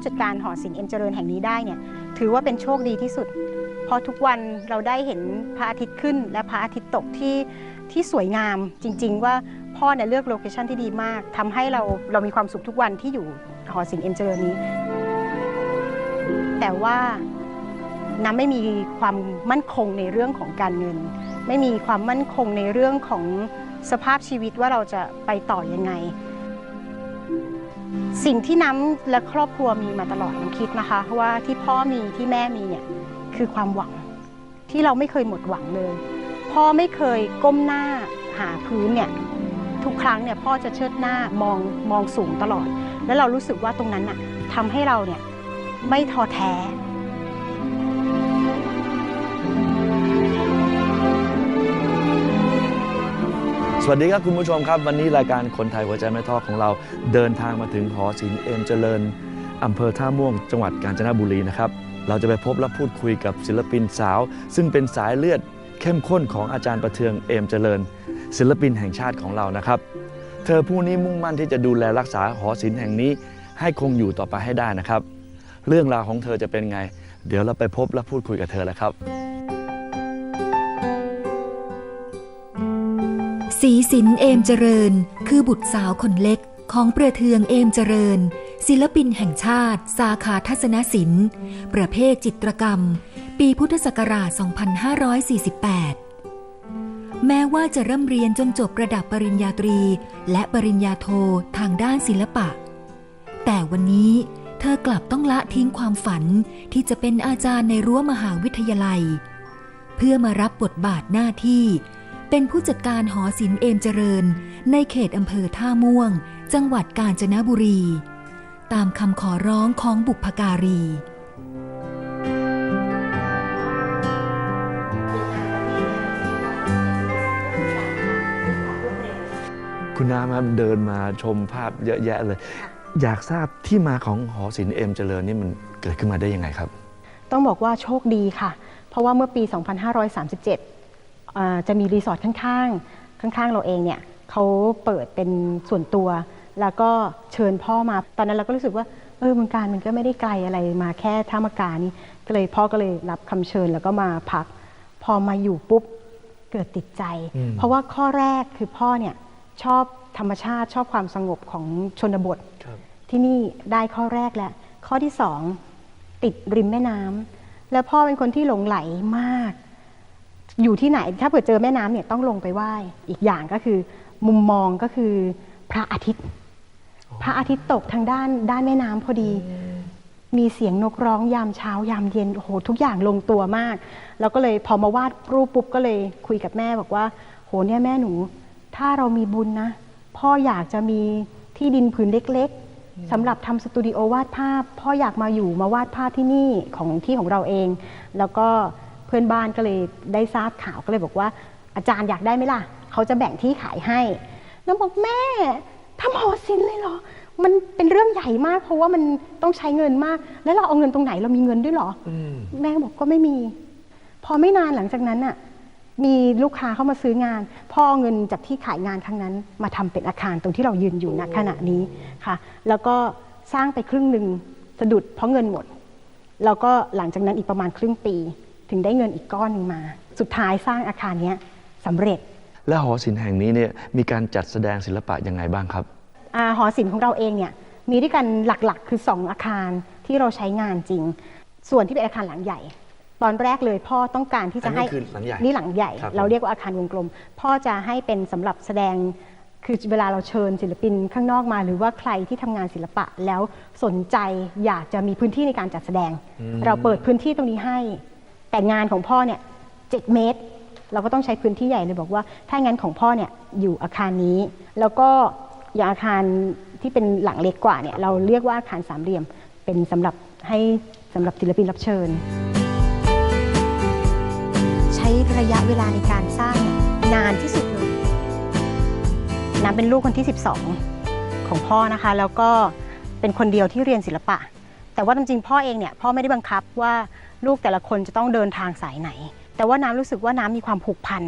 ผู้จัดการหอศิลป์เอ็มเจริญแห่งนี้ได้เนี่ยถือว่าเป็นโชคดีที่สุด เพราะทุกวันเราได้เห็นพระอาทิตย์ขึ้น และพระอาทิตย์ตกที่ที่สวยงามจริง ๆ ว่าพ่อเนี่ยเลือกโลเคชั่นที่ดีมากทำให้เราเรามีความสุขทุกวันที่อยู่หอศิลป์เอ็มเจริญนี้ แต่ว่าน้ำไม่มีความมั่นคงในเรื่องของการเงิน ไม่มีความมั่นคงในเรื่องของสภาพชีวิตว่าเราจะไปต่อยังไง สิ่งที่น้ำและครอบครัวมีมาตลอดน้ำคิดนะคะ ว่าที่พ่อมีที่แม่มีเนี่ยคือความหวัง ที่เราไม่เคยหมดหวังเลย พ่อไม่เคยก้มหน้าหาพื้นเนี่ยทุกครั้งเนี่ยพ่อจะเชิดหน้ามองมองสูงตลอด แล้วเรารู้สึกว่าตรงนั้นน่ะทำให้เราเนี่ยไม่ท้อแท้ สวัสดีครับคุณผู้ชมครับ วันนี้รายการคนไทยหัวใจแม่ทอของเราเดินทางมาถึงหอศิลป์เอ็มเจริญอำเภอท่าม่วง จังหวัดกาญจนบุรีนะครับ เราจะไปพบและพูดคุยกับศิลปินสาว ซึ่งเป็นสายเลือดเข้มข้นของอาจารย์ประเทืองเอ็มเจริญ ศิลปินแห่งชาติของเรานะครับ เธอผู้นี้มุ่งมั่นที่จะดูแลรักษาหอศิลป์แห่งนี้ ให้คงอยู่ต่อไปให้ได้นะครับ เรื่องราวของเธอจะเป็นไง เดี๋ยวเราไปพบและพูดคุยกับเธอแล้วครับ ศรีสินเอมเจริญ คือบุตรสาวคนเล็กของประเทืองเอมเจริญ ศิลปินแห่งชาติ สาขาทัศนศิลป์ ประเภทจิตรกรรม ปีพุทธศักราช 2548 แม้ว่าจะร่ำเรียนจนจบระดับปริญญาตรี และปริญญาโททางด้านศิลปะ แต่วันนี้เธอกลับต้องละทิ้งความฝันที่จะเป็นอาจารย์ในรั้วมหาวิทยาลัย เพื่อมารับบทบาทหน้าที่ เป็นผู้จัดการหอศิลป์เอมเจริญ ในเขตอำเภอท่าม่วง จังหวัดกาญจนบุรี ตามคำขอร้องของบุพการีคุณน้ำครับเดินมาชมภาพเยอะแยะเลย อยากทราบที่มาของหอศิลป์เอมเจริญนี่มันเกิดขึ้นมาได้ยังไงครับ ต้องบอกว่าโชคดีค่ะ เพราะว่าเมื่อปี 2537อ่า จะมีรีสอร์ทข้างๆ ข้างๆ เราเองเนี่ยเขาเปิดเป็นส่วนตัว แล้วก็เชิญพ่อมา ตอนนั้นเราก็รู้สึกว่า เออเมืองการมันก็ไม่ได้ไกลอะไรมาแค่ท่ามะกานี่ก็เลยพ่อก็เลยรับคำเชิญแล้วก็มาพัก พอมาอยู่ปุ๊บเกิดติดใจอืมเพราะว่าข้อแรกคือพ่อเนี่ยชอบธรรมชาติชอบความสงบของชนบทครับที่นี่ได้ข้อแรกแล้วข้อที่สองติดริมแม่น้ำแล้วพ่อเป็นคนที่หลงไหลมาก อยู่ที่ไหนถ้าเผื่อเจอแม่น้ำเนี่ยต้องลงไปไหว้อีกอย่างก็คือ มุมมองก็คือพระอาทิตย์ พระอาทิตย์ตกทางด้านด้านแม่น้ำพอดี มีเสียงนกร้องยามเช้ายามเย็นโอ้โหทุกอย่างลงตัวมาก แล้วก็เลยพอมาวาดรูปปุ๊บก็เลยคุยกับแม่บอกว่า โหเนี่ยแม่หนู ถ้าเรามีบุญนะ พ่ออยากจะมีที่ดินผืนเล็กๆสำหรับทำสตูดิโอวาดภาพ พ่ออยากมาอยู่มาวาดภาพที่นี่ของที่ของเราเอง แล้วก็เพื่อนบ้านก็เลยได้ทราบข่าวก็เลยบอกว่า อาจารย์อยากได้ไหมล่ะเขาจะแบ่งที่ขายให้ แล้วบอกแม่ทำหอศิลป์เลยเหรอ มันเป็นเรื่องใหญ่มาก เพราะว่ามันต้องใช้เงินมาก แล้วเราเอาเงินตรงไหนเรามีเงินด้วยเหรออแม่บอกก็ไม่มี พอไม่นานหลังจากนั้นน่ะ มีลูกค้าเข้ามาซื้องาน พ่อเอาเงินจากที่ขายงานครั้งนั้น มาทำเป็นอาคารตรงที่เรายืนอยู่ณขณะนี้ค่ะ แล้วก็สร้างไปครึ่งหนึ่งสะดุดเพราะเงินหมด แล้วก็หลังจากนั้นอีกประมาณครึ่งปี ถึงได้เงินอีกก้อนหนึ่งมา สุดท้ายสร้างอาคารเนี้ยสำเร็จ และหอศิลป์แห่งนี้เนี่ยมีการจัดแสดงศิลปะยังไงบ้างครับอาหอศิลป์ของเราเองเนี่ยมีด้วยกันหลักๆ คือ 2 อาคารที่เราใช้งานจริง ส่วนที่เป็นอาคารหลังใหญ่ ตอนแรกเลยพ่อต้องการที่จะให้อันนี้คือหลังใหญ่ นี่หลังใหญ่ ครับผม เราเรียกว่าอาคารวงกลม พ่อจะให้เป็นสำหรับแสดงคือเวลาเราเชิญศิลปินข้างนอกมา หรือว่าใครที่ทำงานศิลปะแล้วสนใจอยากจะมีพื้นที่ในการจัดแสดง เราเปิดพื้นที่ตรงนี้ให้ แต่งานของพ่อเนี่ยเเมตร เราก็ต้องใช้พื้นที่ใหญ่เลยบอกว่า ถ้างั้นของพ่อเนี่ยอยู่อาคารนี้ แล้วก็อย่างอาคารที่เป็นหลังเล็กกว่าเนี่ยเราเรียกว่าอาคารสามเหลี่ยมเป็นสำหรับให้สำหรับศิลปินรับเชิญ ใช้ระยะเวลาในการสร้างเนี่ยนานที่สุดเลยน้ำเป็นลูกคนที่ 12 ของพ่อนะคะ แล้วก็เป็นคนเดียวที่เรียนศิลปะ แต่ว่าจริงๆพ่อเองเนี่ยพ่อไม่ได้บังคับว่า ลูกแต่ละคนจะต้องเดินทางสายไหน แต่ว่าน้ำรู้สึกว่าน้ำมีความผูกพัน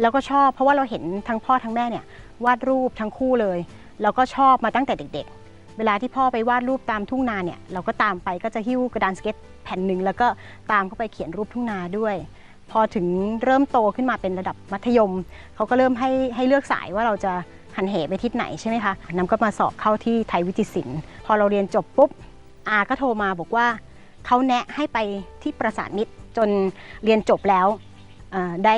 แล้วก็ชอบเพราะว่าเราเห็นทั้งพ่อทั้งแม่เนี่ยวาดรูปทั้งคู่เลย แล้วก็ชอบมาตั้งแต่เด็ก ๆ เวลาที่พ่อไปวาดรูปตามทุ่งนาเนี่ยเราก็ตามไปก็จะหิ้วกระดานสเก็ตแผ่นหนึ่งแล้วก็ตามเข้าไปเขียนรูปทุ่งนาด้วย พอถึงเริ่มโตขึ้นมาเป็นระดับมัธยมเขาก็เริ่มให้ให้เลือกสายว่าเราจะหันเหไปทิศไหนใช่ไหมคะน้ำก็มาสอบเข้าที่ไทยวิจิตรศิลป์พอเราเรียนจบปุ๊บอาก็โทรมาบอกว่า เขาแนะให้ไปที่ประสานมิตรจนเรียนจบแล้วได้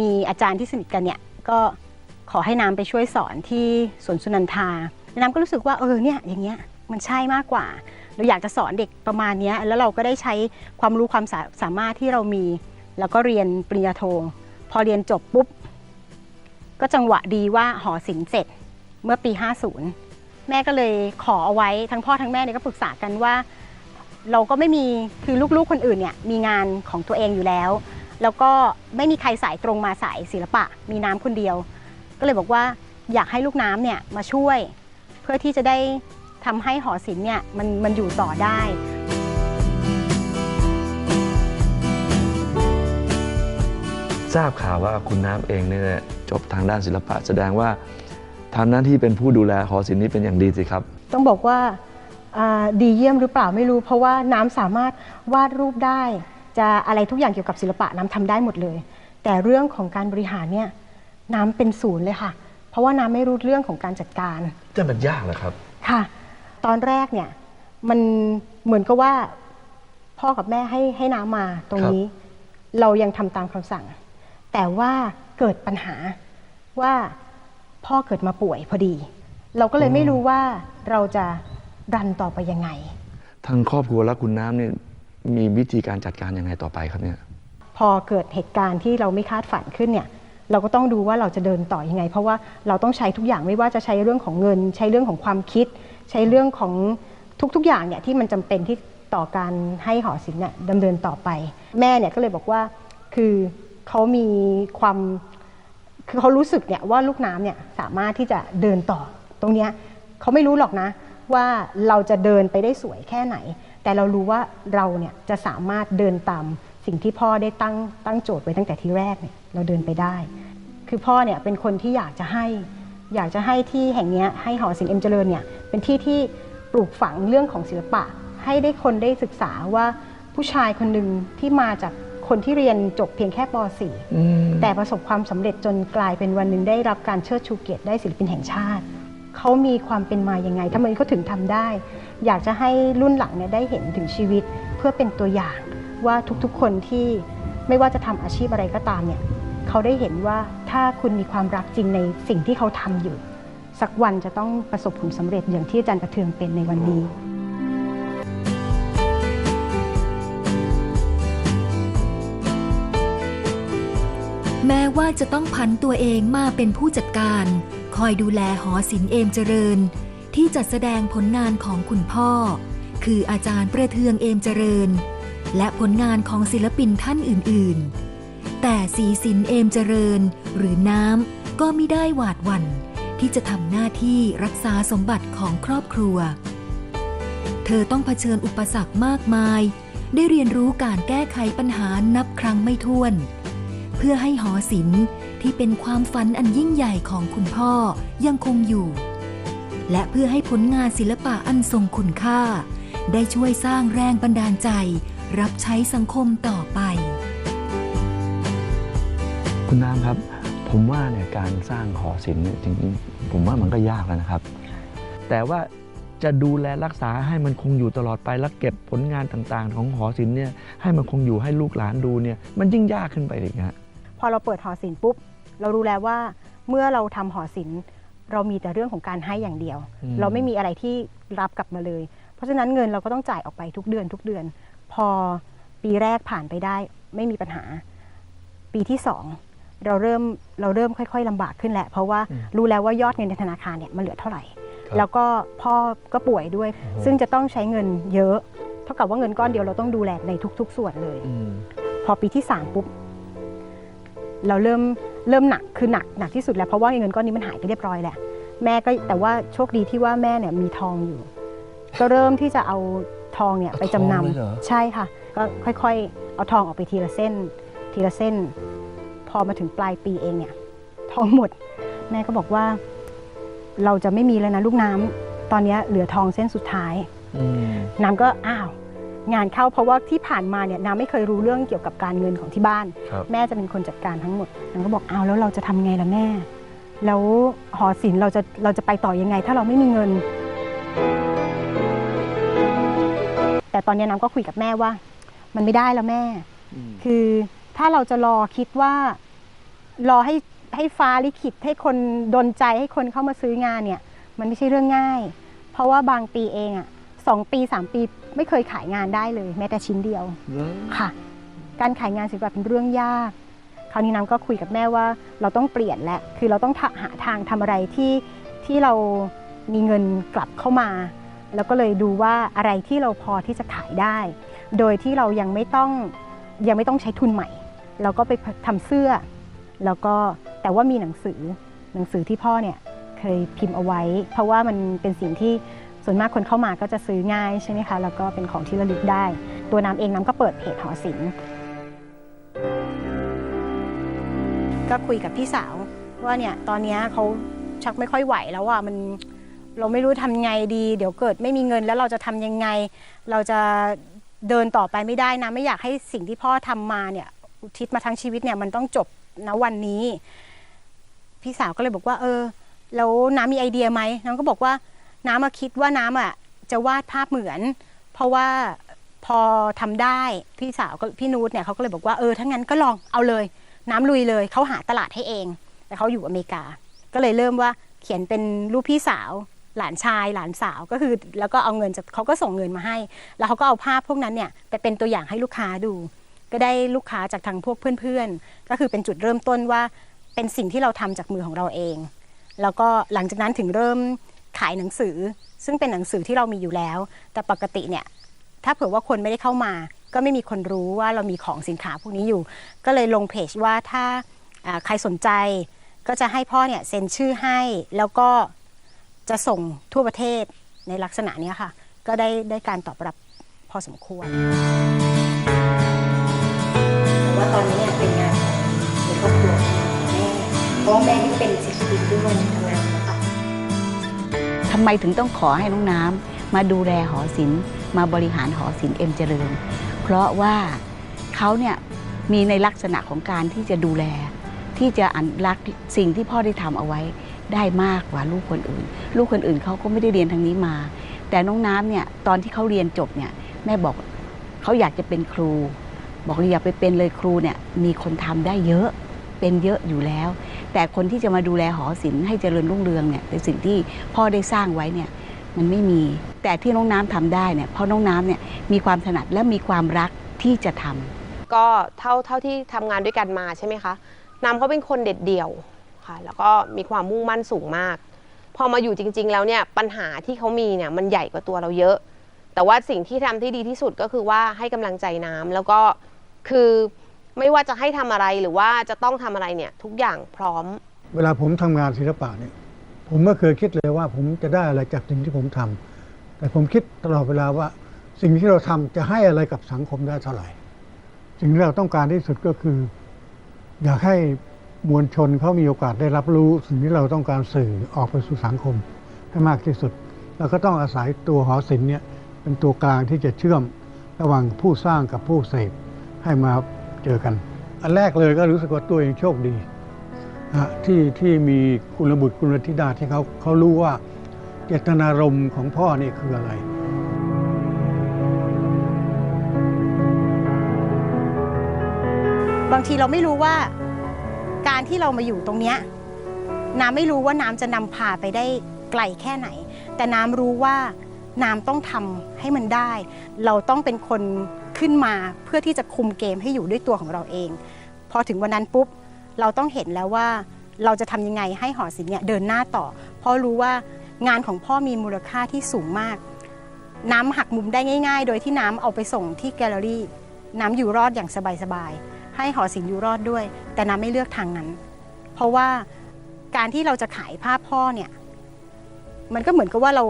มีอาจารย์ที่สนิทกันเนี่ยก็ขอให้น้ำไปช่วยสอนที่สวนสุนันทาน้ำก็รู้สึกว่าเออเนี่ยอย่างเงี้ยมันใช่มากกว่า เราอยากจะสอนเด็กประมาณนี้แล้วเราก็ได้ใช้ความรู้ความสาสามารถที่เรามี แล้วก็เรียนปริญญาโท พอเรียนจบปุ๊บ ก็จังหวะดีว่าหอศิลป์เสร็จเมื่อปี 50 แม่ก็เลยขอเอาไว้ทั้งพ่อทั้งแม่เนี่ยก็ปรึกษากันว่า เราก็ไม่มีคือลูกๆคนอื่นเนี่ยมีงานของตัวเองอยู่แล้ว แล้วก็ไม่มีใครสายตรงมาสายศิลปะ มีน้ำคนเดียว ก็เลยบอกว่าอยากให้ลูกน้ำเนี่ยมาช่วย เพื่อที่จะได้ทำให้หอศิลป์เนี่ยมันมันอยู่ต่อได้ทราบข่าวว่าคุณน้ำเองเนี่ยจบทางด้านศิลปะ แสดงว่าทำหน้าที่เป็นผู้ดูแลหอศิลป์นี้เป็นอย่างดีสิครับ ต้องบอกว่าอ่า ดีเยี่ยมหรือเปล่าไม่รู้ เพราะว่าน้ำสามารถวาดรูปได้ จะอะไรทุกอย่างเกี่ยวกับศิลปะน้ำทำได้หมดเลย แต่เรื่องของการบริหารเนี่ยน้ำเป็นศูนย์เลยค่ะ เพราะว่าน้ำไม่รู้เรื่องของการจัดการจะมันยากเหรอครับ ค่ะ ตอนแรกเนี่ยมันเหมือนกับว่าพ่อกับแม่ให้ให้น้ำมาตรงนี้ เรายังทำตามคำสั่ง แต่ว่าเกิดปัญหาว่าพ่อเกิดมาป่วยพอดี เราก็เลยไม่รู้ว่าเราจะ รันต่อไปยังไง ทางครอบครัวและคุณน้ำเนี่ยมีวิธีการจัดการยังไงต่อไปครับเนี่ยพอเกิดเหตุการณ์ที่เราไม่คาดฝันขึ้นเนี่ยเราก็ต้องดูว่าเราจะเดินต่อยังไง เพราะว่าเราต้องใช้ทุกอย่างไม่ว่าจะใช้เรื่องของเงิน ใช้เรื่องของความคิด ใช้เรื่องของทุกๆอย่างเนี่ยที่มันจำเป็นที่ต่อการให้หอศิลป์เนี่ยดำเนินต่อไป แม่เนี่ยก็เลยบอกว่าคือเขามีความคือเขารู้สึกเนี่ยว่าลูกน้ำเนี่ยสามารถที่จะเดินต่อตรงเนี้ยเขาไม่รู้หรอกนะ ว่าเราจะเดินไปได้สวยแค่ไหน แต่เรารู้ว่าเราเนี่ยจะสามารถเดินตามสิ่งที่พ่อได้ตั้งตั้งโจทย์ไว้ตั้งแต่ที่แรกเนี่ยเราเดินไปได้ คือพ่อเนี่ยเป็นคนที่อยากจะให้ อยากจะให้ที่แห่งเนี้ยให้หอศิลป์เอ็มเจริญเนี่ยเป็นที่ที่ปลูกฝังเรื่องของศิลปะ ให้ได้คนได้ศึกษาว่าผู้ชายคนหนึ่งที่มาจากคนที่เรียนจบเพียงแค่ป .4 แต่ประสบความสำเร็จจนกลายเป็นวันหนึ่งได้รับการเชิดชูเกียรติได้ศิลปินแห่งชาติ เขามีความเป็นมาอยังไงทำไมเขาถึงทำได้ อยากจะให้รุ่นหลังเนี่ยได้เห็นถึงชีวิตเพื่อเป็นตัวอย่างว่าทุกๆคนที่ไม่ว่าจะทำอาชีพอะไรก็ตามเนี่ยเขาได้เห็นว่าถ้าคุณมีความรักจริงในสิ่งที่เขาทำอยู่ สักวันจะต้องประสบผลสำเร็จอย่างที่อาจารย์กระเทืองเป็นในวันนี้แม้ว่าจะต้องพันตัวเองมาเป็นผู้จัดการ คอยดูแลหอศิลป์เอมเจริญ ที่จัดแสดงผลงานของคุณพ่อ คืออาจารย์ประเทืองเอมเจริญ และผลงานของศิลปินท่านอื่นๆ แต่สีสินเอมเจริญ หรือน้ำก็ไม่ได้หวาดหวั่นที่จะทำหน้าที่รักษาสมบัติของครอบครัว เธอต้องเผชิญอุปสรรคมากมาย ได้เรียนรู้การแก้ไขปัญหานับครั้งไม่ถ้วน เพื่อให้หอศิลป์ ที่เป็นความฝันอันยิ่งใหญ่ของคุณพ่อยังคงอยู่ และเพื่อให้ผลงานศิลปะอันทรงคุณค่า ได้ช่วยสร้างแรงบันดาลใจ รับใช้สังคมต่อไป คุณน้ำครับ ผมว่าเนี่ยการสร้างหอศิลป์เนี่ยจริงๆ ผมว่ามันก็ยากแล้วนะครับ แต่ว่าจะดูแลรักษาให้มันคงอยู่ตลอดไปและเก็บผลงานต่างๆ ของหอศิลป์เนี่ยให้มันคงอยู่ให้ลูกหลานดูเนี่ยมันยิ่งยากขึ้นไปอีกฮะพอเราเปิดหอศิลป์ปุ๊บ เรารู้แล้วว่าเมื่อเราทำหอศิลป์เรามีแต่เรื่องของการให้อย่างเดียวอืมเราไม่มีอะไรที่รับกลับมาเลย เพราะฉะนั้นเงินเราก็ต้องจ่ายออกไปทุกเดือนทุกเดือน พอปีแรกผ่านไปได้ไม่มีปัญหา ปีที่สองเราเริ่มเราเริ่มค่อย ๆลำบากขึ้นแหละ เพราะว่ารู้แล้วว่ายอดเงินในธนาคารเนี่ยมันเหลือเท่าไหร่ครับแล้วก็พ่อก็ป่วยด้วยโอ้โหซึ่งจะต้องใช้เงินเยอะ เท่ากับว่าเงินก้อนเดียวเราต้องดูแลในทุก ๆ ส่วนเลยอืมพอปีที่3ปุ๊บเราเริ่ม เริ่มหนักคือหนักหนักที่สุดแล้วเพราะว่าเงินก้อนนี้มันหายไปเรียบร้อยแล้วแม่ก็แต่ว่าโชคดีที่ว่าแม่เนี่ยมีทองอยู่ ก็เริ่มที่จะเอาทองเนี่ยเอาไปจำนทองเลยเหรอำใช่ค่ะ ก็ค่อยๆ เอาทองออกไปทีละเส้น ทีละเส้น พอมาถึงปลายปีเองเนี่ย ทองหมด แม่ก็บอกว่า เราจะไม่มีแล้วนะลูกน้ำตอนเนี้ยเหลือทองเส้นสุดท้ายอืมน้ำก็อ้าว งานเข้าเพราะว่าที่ผ่านมาเนี่ยน้ำไม่เคยรู้เรื่องเกี่ยวกับการเงินของที่บ้าน ครับแม่จะเป็นคนจัดการทั้งหมดน้ำก็บอกอ้าวแล้วเราจะทำไงล่ะแม่ แล้วหอศิลป์เราจะเราจะไปต่อยังไง ถ้าเราไม่มีเงิน แต่ตอนนี้น้ำก็คุยกับแม่ว่า มันไม่ได้แล้วแม่ อืม คือถ้าเราจะรอคิดว่า รอให้ให้ฟ้าลิขิตให้คนดนใจให้คนเข้ามาซื้องานเนี่ย มันไม่ใช่เรื่องง่าย เพราะว่าบางปีเองอะสองปีสามปี ไม่เคยขายงานได้เลย แม้แต่ชิ้นเดียวแล้วค่ะ การขายงานศิลปะเป็นเรื่องยาก คราวนี้น้ำก็คุยกับแม่ว่าเราต้องเปลี่ยนแหละคือเราต้องหาทางทำอะไรที่ที่เรามีเงินกลับเข้ามา แล้วก็เลยดูว่าอะไรที่เราพอที่จะขายได้ โดยที่เรายังไม่ต้องยังไม่ต้องใช้ทุนใหม่ เราก็ไปทำเสื้อ แล้วก็แต่ว่ามีหนังสือหนังสือที่พ่อเนี่ยเคยพิมพ์เอาไว้ เพราะว่ามันเป็นสิ่งที่ ส่วนมากคนเข้ามาก็จะซื้อง่ายใช่ไหมคะแล้วก็เป็นของที่ระลึกได้ ตัวน้ำเองน้ำก็เปิดเพจหอศิลป์ก็คุยกับพี่สาวว่าเนี่ยตอนนี้เขาชักไม่ค่อยไหวแล้วอะมันเราไม่รู้ทำไงดี เดี๋ยวเกิดไม่มีเงินแล้วเราจะทำยังไง เราจะเดินต่อไปไม่ได้นะ ไม่อยากให้สิ่งที่พ่อทำมาเนี่ยอุทิศมาทั้งชีวิตเนี่ยมันต้องจบณวันนี้ พี่สาวก็เลยบอกว่า เออ แล้วน้ำมีไอเดียไหมน้ำก็บอกว่า น้ำมาคิดว่าน้ำอะจะวาดภาพเหมือน เพราะว่าพอทำได้พี่สาวก็พี่นูตเนี่ยเขาก็เลยบอกว่าเออถ้างั้นก็ลองเอาเลย น้ำลุยเลยเขาหาตลาดให้เอง แต่เขาอยู่อเมริกา ก็เลยเริ่มว่าเขียนเป็นรูปพี่สาว หลานชาย หลานสาวก็คือ แล้วก็เอาเงินจากเขาก็ส่งเงินมาให้ แล้วเขาก็เอาภาพพวกนั้นเนี่ยไปเป็นตัวอย่างให้ลูกค้าดู ก็ได้ลูกค้าจากทางพวกเพื่อนๆ ก็คือเป็นจุดเริ่มต้นว่าเป็นสิ่งที่เราทำจากมือของเราเอง แล้วก็หลังจากนั้นถึงเริ่ม ขายหนังสือ ซึ่งเป็นหนังสือที่เรามีอยู่แล้ว แต่ปกติเนี่ยถ้าเผื่อว่าคนไม่ได้เข้ามา ก็ไม่มีคนรู้ว่าเรามีของสินค้าพวกนี้อยู่ ก็เลยลงเพจว่าถ้าใครสนใจก็จะให้พ่อเนี่ยเซ็นชื่อให้แล้วก็จะส่งทั่วประเทศในลักษณะนี้ค่ะ ก็ได้ได้การตอบรับพอสมควรแต่ว่าตอนนี้เนี่ยเป็นงานในครอบครัวของแม่เพราะแม่ที่เป็นศิลปินด้วย ทำไมถึงต้องขอให้น้องน้ำมาดูแลหอศิลป์มาบริหารหอศิลป์เอ็มเจริญ เพราะว่าเขาเนี่ยมีในลักษณะของการที่จะดูแล ที่จะอนุรักษ์สิ่งที่พ่อได้ทำเอาไว้ได้มากกว่าลูกคนอื่น ลูกคนอื่นเขาก็ไม่ได้เรียนทางนี้มา แต่น้องน้ำเนี่ยตอนที่เขาเรียนจบเนี่ยแม่บอกเขาอยากจะเป็นครู บอกเลยอย่าไปเป็นเลยครูเนี่ยมีคนทำได้เยอะเป็นเยอะอยู่แล้ว แต่คนที่จะมาดูแลหอศิลป์ให้เจริญรุ่งเรืองเนี่ยในสิ่งที่พ่อได้สร้างไว้เนี่ยมันไม่มี แต่ที่น้องน้ำทำได้เนี่ยเพราะน้องน้ำเนี่ยมีความถนัดและมีความรักที่จะทำก็เท่าเท่าที่ทำงานด้วยกันมาใช่ไหมคะน้ำเขาเป็นคนเด็ดเดี่ยวค่ะ แล้วก็มีความมุ่งมั่นสูงมาก พอมาอยู่จริง ๆ แล้วเนี่ยปัญหาที่เขามีเนี่ยมันใหญ่กว่าตัวเราเยอะ แต่ว่าสิ่งที่ทำที่ดีที่สุดก็คือว่าให้กำลังใจน้ำแล้วก็คือ ไม่ว่าจะให้ทำอะไรหรือว่าจะต้องทำอะไรเนี่ย ทุกอย่างพร้อม เวลาผมทำงานศิลปะเนี่ย ผมไม่เคยคิดเลยว่าผมจะได้อะไรจากสิ่งที่ผมทำแต่ผมคิดตลอดเวลาว่า สิ่งที่เราทำจะให้อะไรกับสังคมได้เท่าไหร่ สิ่งที่เราต้องการที่สุดก็คือ อยากให้มวลชนเขามีโอกาสได้รับรู้ สิ่งที่เราต้องการสื่อออกไปสู่สังคมให้มากที่สุด เราก็ต้องอาศัยตัวหอศิลป์เนี่ยเป็นตัวกลางที่จะเชื่อมระหว่างผู้สร้างกับผู้เสพให้มา เจอกัน อันแรกเลยก็รู้สึกว่าตัวเองโชคดีนะที่ที่มีกุลบุตรกุลธิดาที่เขาเขารู้ว่าเจตนารมณ์ของพ่อนี่คืออะไรบางทีเราไม่รู้ว่าการที่เรามาอยู่ตรงเนี้ยน้ำไม่รู้ว่าน้ำจะนำพาไปได้ไกลแค่ไหน แต่น้ำรู้ว่า น้ำต้องทำให้มันได้ เราต้องเป็นคนขึ้นมาเพื่อที่จะคุมเกมให้อยู่ด้วยตัวของเราเอง พอถึงวันนั้นปุ๊บเราต้องเห็นแล้วว่าเราจะทำยังไงให้หอศิลป์เนี่ยเดินหน้าต่อ เพราะรู้ว่างานของพ่อมีมูลค่าที่สูงมาก น้ำหักมุมได้ง่าย ๆ โดยที่น้ำเอาไปส่งที่แกลเลอรี่ น้ำอยู่รอดอย่างสบายๆให้หอศิลป์อยู่รอดด้วย แต่น้ำไม่เลือกทางนั้น เพราะว่าการที่เราจะขายภาพพ่อเนี่ยมันก็เหมือนกับว่าเรา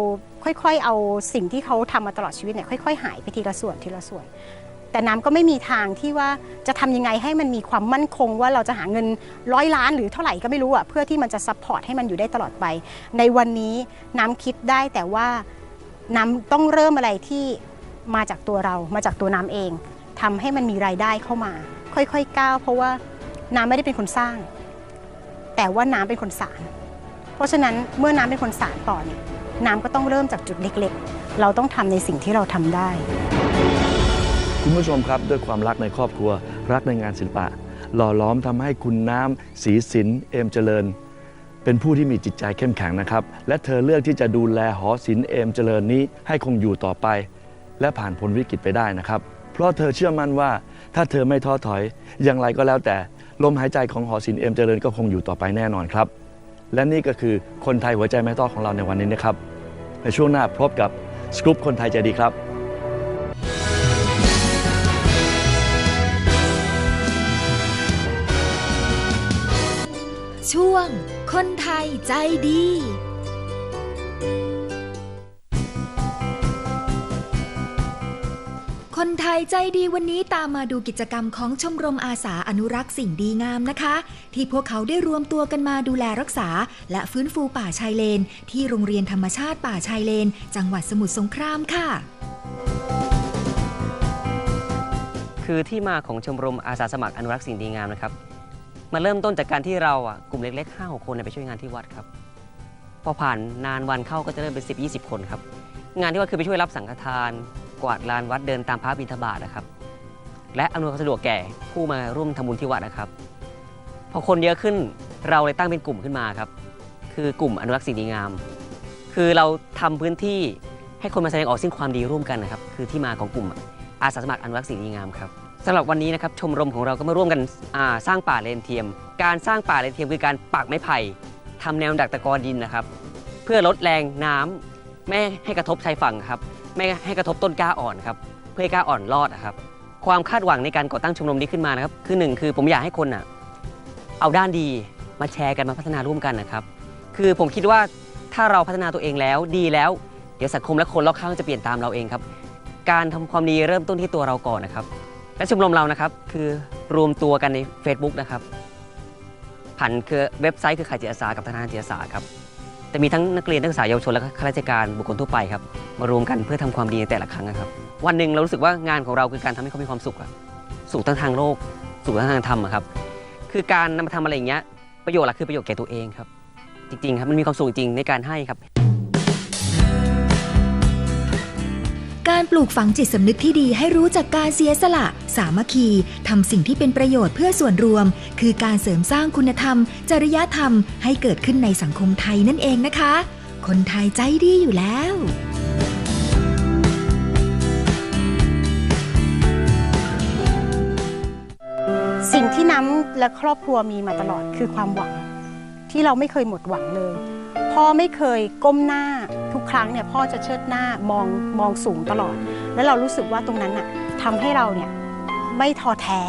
ค่อยๆ เอาสิ่งที่เขาทำมาตลอดชีวิตเนี่ยค่อย ๆ หายไปทีละส่วนทีละส่วน แต่น้ำก็ไม่มีทางที่ว่าจะทำยังไงให้มันมีความมั่นคง ว่าเราจะหาเงินร้อยล้านหรือเท่าไหร่ก็ไม่รู้อะเพื่อที่มันจะซัพพอร์ตให้มันอยู่ได้ตลอดไป ในวันนี้น้ำคิดได้แต่ว่าน้ำต้องเริ่มอะไรที่มาจากตัวเรามาจากตัวน้ำเองทำให้มันมีรายได้เข้ามา ค่อยๆก้าวเพราะว่าน้ำไม่ได้เป็นคนสร้าง แต่ว่าน้ำเป็นคนสารเพราะฉะนั้นเมื่อน้ำเป็นคนสารต่อเนี่ย น้ำก็ต้องเริ่มจากจุดเล็กๆ เราต้องทำในสิ่งที่เราทำได้ คุณผู้ชมครับด้วยความรักในครอบครัว รักในงานศิลปะ หล่อล้อมทำให้คุณน้ำศรีสินเอมเจริญ เป็นผู้ที่มีจิตใจเข้มแข็งนะครับ และเธอเลือกที่จะดูแลหอศิลป์เอมเจริญนี้ให้คงอยู่ต่อไป และผ่านพ้นวิกฤตไปได้นะครับ เพราะเธอเชื่อมั่นว่าถ้าเธอไม่ท้อถอย อย่างไรก็แล้วแต่ลมหายใจของหอศิลป์เอมเจริญก็คงอยู่ต่อไปแน่นอนครับ และนี่ก็คือคนไทยหัวใจแม่ต้อของเราในวันนี้นะครับ ในช่วงหน้าพบกับสกู๊ปคนไทยใจดีครับช่วง คนไทยใจดี คนไทยใจดีวันนี้ตามมาดูกิจกรรมของชมรมอาสาอนุรักษ์สิ่งดีงามนะคะ ที่พวกเขาได้รวมตัวกันมาดูแลรักษา และฟื้นฟูป่าชายเลน ที่โรงเรียนธรรมชาติป่าชายเลน จังหวัดสมุทรสงครามค่ะ คือที่มาของชมรมอาสาสมัครอนุรักษ์สิ่งดีงามนะครับมาเริ่มต้นจากการที่เราอะกลุ่มเล็กๆ5 6คนเนี่ยไปช่วยงานที่วัดครับ พอผ่านนานวันเข้าก็จะเริ่มเป็น10 20 คนครับ งานที่วัดคือไปช่วยรับสังฆทาน กวาดลานวัดเดินตามพระบิณฑบาตนะครับ และอำนวยความสะดวกแก่ผู้มาร่วมทำบุญที่วัดนะครับพอคนเยอะขึ้นเราเลยตั้งเป็นกลุ่มขึ้นมาครับ คือกลุ่มอนุรักษ์สิ่งดีงาม คือเราทำพื้นที่ให้คนมาแสดงออกซึ่งความดีร่วมกันนะครับ คือที่มาของกลุ่มอาสาสมัครอนุรักษ์สิ่งดีงามครับสำหรับวันนี้นะครับชมรมของเราก็มาร่วมกันสร้างป่าเลนเทียม การสร้างป่าเลนเทียมคือการปักไม้ไผ่ทำแนวดักตะกอนดินนะครับ เพื่อลดแรงน้ำ ไม่ให้กระทบชายฝั่งครับ ไม่ให้กระทบต้นกล้าอ่อนครับ เพื่อให้กล้าอ่อนรอดนะครับ ความคาดหวังในการก่อตั้งชมรมนี้ขึ้นมานะครับ คือหนึ่งคือผมอยากให้คนอะเอาด้านดีมาแชร์กันมาพัฒนาร่วมกันนะครับ คือผมคิดว่าถ้าเราพัฒนาตัวเองแล้วดีแล้ว เดี๋ยวสังคมและคนรอบข้างจะเปลี่ยนตามเราเองครับ การทำความดีเริ่มต้นที่ตัวเราก่อนนะครับ และชมรมเรานะครับคือรวมตัวกันใน Facebook นะครับผ่านคือเว็บไซต์คือข่ายจิตอาสากับธนาคารจิตอาสาครับ แต่มีทั้งนักเรียนนักศึกษาเยาวชนและข้าราชการบุคคลทั่วไปครับมารวมกันเพื่อทำความดีในแต่ละครั้งนะครับ วันหนึ่งเรารู้สึกว่างานของเราคือการทำให้เขามีความสุขอะสุขทั้งทางโลกสุขทั้งทางธรรมครับ คือการนำมาทำอะไรอย่างเงี้ยประโยชน์หลักคือประโยชน์แก่ตัวเองครับ จริงๆครับมันมีความสุขจริงในการให้ครับ การปลูกฝังจิตสำนึกที่ดีให้รู้จักการเสียสละ สามัคคีทำสิ่งที่เป็นประโยชน์เพื่อส่วนรวม คือการเสริมสร้างคุณธรรม จริยธรรม ให้เกิดขึ้นในสังคมไทยนั่นเองนะคะ คนไทยใจดีอยู่แล้วสิ่งที่น้ำและครอบครัวมีมาตลอดคือความหวัง ที่เราไม่เคยหมดหวังเลย พ่อไม่เคยก้มหน้าทุกครั้งเนี่ยพ่อจะเชิดหน้ามองมองสูงตลอด แล้วเรารู้สึกว่าตรงนั้นน่ะทำให้เราเนี่ยไม่ท้อแท้